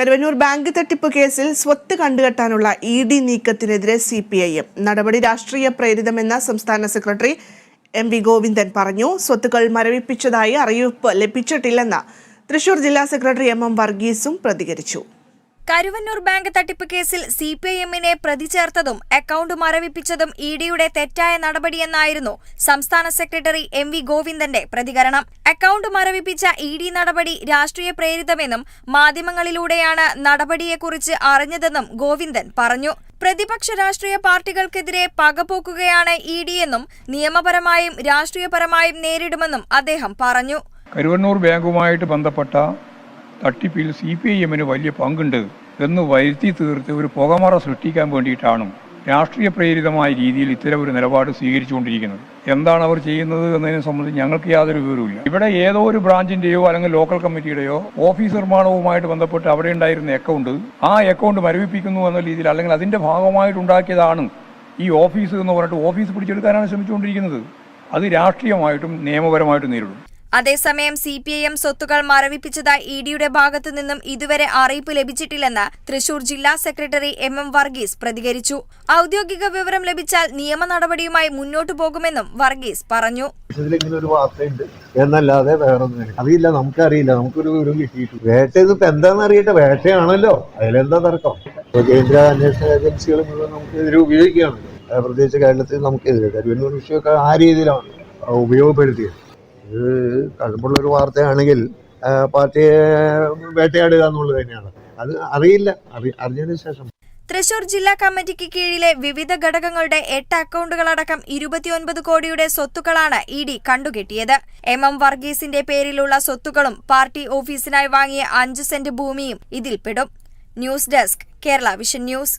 Karuvannur bank തട്ടിപ്പ് കേസിൽ സ്വത്ത് കണ്ടുകെട്ടാനുള്ള ഇ ഡി നീക്കത്തിനെതിരെ സി പി ഐ എം. നടപടി രാഷ്ട്രീയ പ്രേരിതമെന്ന സംസ്ഥാന സെക്രട്ടറി എം വി ഗോവിന്ദൻ പറഞ്ഞു. സ്വത്തുക്കൾ മരവിപ്പിച്ചതായി അറിയിപ്പ് ലഭിച്ചിട്ടില്ലെന്ന് തൃശൂർ ജില്ലാ സെക്രട്ടറി എം എം വർഗീസും പ്രതികരിച്ചു. കരുവന്നൂർ ബാങ്ക് തട്ടിപ്പ് കേസിൽ സി പി ഐ എമ്മിനെ പ്രതി ചേർത്തതും അക്കൌണ്ട് മരവിപ്പിച്ചതും ഇ ഡിയുടെ തെറ്റായ നടപടിയെന്നായിരുന്നു സംസ്ഥാന സെക്രട്ടറി എം വി ഗോവിന്ദന്റെ പ്രതികരണം. അക്കൌണ്ട് മരവിപ്പിച്ച ഇ ഡി നടപടി രാഷ്ട്രീയ പ്രേരിതമെന്നും മാധ്യമങ്ങളിലൂടെയാണ് നടപടിയെക്കുറിച്ച് അറിഞ്ഞതെന്നും ഗോവിന്ദൻ പറഞ്ഞു. പ്രതിപക്ഷ രാഷ്ട്രീയ പാർട്ടികൾക്കെതിരെ പകപോക്കുകയാണ് ഇ എന്നും നിയമപരമായും രാഷ്ട്രീയപരമായും നേരിടുമെന്നും അദ്ദേഹം പറഞ്ഞു. കരുവന്നൂർ ബാങ്കുമായിട്ട് ബന്ധപ്പെട്ട തട്ടിപ്പിൽ സി പി ഐ എമ്മിന് വലിയ പങ്കുണ്ട്. എന്ന് വരുത്തി തീർത്ത് ഒരു പുകമറ സൃഷ്ടിക്കാൻ വേണ്ടിയിട്ടാണ് രാഷ്ട്രീയ പ്രേരിതമായ രീതിയിൽ ഇത്തരം ഒരു നിലപാട് സ്വീകരിച്ചുകൊണ്ടിരിക്കുന്നത്. എന്താണ് അവർ ചെയ്യുന്നത് എന്നതിനെ സംബന്ധിച്ച് ഞങ്ങൾക്ക് യാതൊരു വിവരവുമില്ല. ഇവിടെ ഏതോ ഒരു ബ്രാഞ്ചിന്റെയോ അല്ലെങ്കിൽ ലോക്കൽ കമ്മിറ്റിയുടെയോ ഓഫീസ് നിർമ്മാണവുമായിട്ട് ബന്ധപ്പെട്ട് അവിടെ ഉണ്ടായിരുന്ന അക്കൗണ്ട് ആ അക്കൗണ്ട് മരവിപ്പിക്കുന്നു എന്ന രീതിയിൽ അല്ലെങ്കിൽ അതിന്റെ ഭാഗമായിട്ടുണ്ടാക്കിയതാണ് ഈ ഓഫീസ് എന്ന് പറഞ്ഞിട്ട് ഓഫീസ് പിടിച്ചെടുക്കാനാണ് ശ്രമിച്ചുകൊണ്ടിരിക്കുന്നത്. അത് രാഷ്ട്രീയമായിട്ടും നിയമപരമായിട്ടും നേരിടും. അതേസമയം സി പി ഐ എം സ്വത്തുകൾ മരവിപ്പിച്ചതായി ഇ ഡിയുടെ ഭാഗത്തു നിന്നും ഇതുവരെ അറിയിപ്പ് ലഭിച്ചിട്ടില്ലെന്ന് തൃശൂർ ജില്ലാ സെക്രട്ടറി എം എം വർഗീസ് പ്രതികരിച്ചു. ഔദ്യോഗിക വിവരം ലഭിച്ചാൽ നിയമ നടപടിയുമായി മുന്നോട്ടു പോകുമെന്നും വർഗീസ് പറഞ്ഞു. ഒരു വാർത്തയുണ്ട്. എന്നല്ലാതെ വേറൊന്നും അറിയില്ല നമുക്കറിയില്ല. നമുക്കൊരു വിവരം കിട്ടിയിട്ടില്ല വേട്ട ഇതിപ്പോ എന്താണെന്ന് അറിയട്ടെ. വേട്ടയാണല്ലോ. അതിലെന്താ തർക്കം? കേന്ദ്ര അന്വേഷണ ഏജൻസികൾ മുഴുവൻ നമുക്കെതിരെ ഉപയോഗിക്കുകയാണല്ലോ പ്രത്യേകിച്ച് കേരളത്തിൽ നമുക്കെതിരെ. കരുവന്നൂർ വിഷയമൊക്കെ ആ രീതിയിലാണ് ഉപയോഗപ്പെടുത്തിയത്. ഇത് കഴമ്പുള്ള ഒരു വാർത്തയാണെങ്കിൽ പാർട്ടിയെ വേട്ടയാടുക എന്നുള്ളത് തന്നെയാണ്. അത് അറിയില്ല. അറി അറിഞ്ഞതിന് ശേഷം. തൃശൂർ ജില്ലാ കമ്മിറ്റിക്ക് കീഴിലെ വിവിധ ഘടകങ്ങളുടെ എട്ട് അക്കൗണ്ടുകളടക്കം ഇരുപത്തിയൊൻപത് കോടിയുടെ സ്വത്തുക്കളാണ് ഇ ഡി കണ്ടുകെട്ടിയത്. എം എം വർഗീസിന്റെ പേരിലുള്ള സ്വത്തുക്കളും പാർട്ടി ഓഫീസിനായി വാങ്ങിയ അഞ്ച് സെന്റ് ഭൂമിയും ഇതിൽപ്പെടും news desk Kerala vision news.